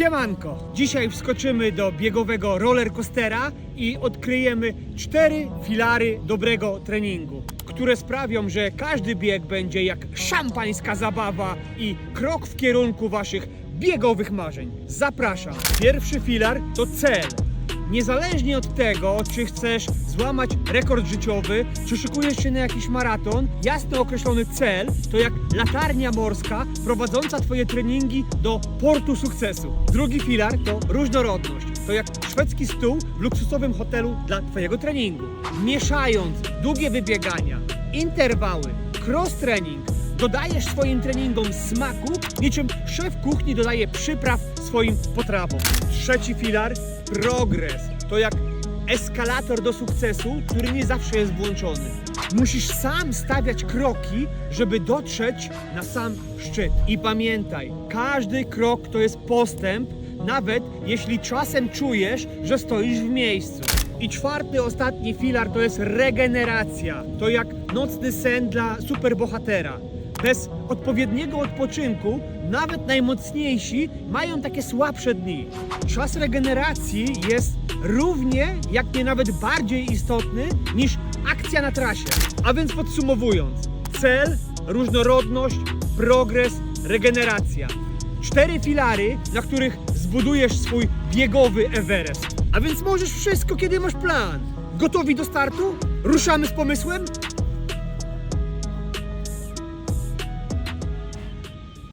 Siemanko! Dzisiaj wskoczymy do biegowego rollercoastera i odkryjemy cztery filary dobrego treningu, które sprawią, że każdy bieg będzie jak szampańska zabawa i krok w kierunku waszych biegowych marzeń. Zapraszam. Pierwszy filar to cel. Niezależnie od tego, czy chcesz złamać rekord życiowy, czy szykujesz się na jakiś maraton, jasno określony cel to jak latarnia morska prowadząca Twoje treningi do portu sukcesu. Drugi filar to różnorodność. To jak szwedzki stół w luksusowym hotelu dla Twojego treningu. Mieszając długie wybiegania, interwały, cross-training, dodajesz swoim treningom smaku, niczym szef kuchni dodaje przypraw swoim potrawom. Trzeci filar progres. To jak eskalator do sukcesu, który nie zawsze jest włączony. Musisz sam stawiać kroki, żeby dotrzeć na sam szczyt. I pamiętaj, każdy krok to jest postęp, nawet jeśli czasem czujesz, że stoisz w miejscu. I czwarty, ostatni filar to jest regeneracja. To jak nocny sen dla superbohatera. Bez odpowiedniego odpoczynku nawet najmocniejsi mają takie słabsze dni. Czas regeneracji jest równie, jak nie nawet bardziej istotny niż akcja na trasie. A więc podsumowując, cel, różnorodność, progres, regeneracja. Cztery filary, na których zbudujesz swój biegowy Everest. A więc możesz wszystko, kiedy masz plan. Gotowi do startu? Ruszamy z pomysłem?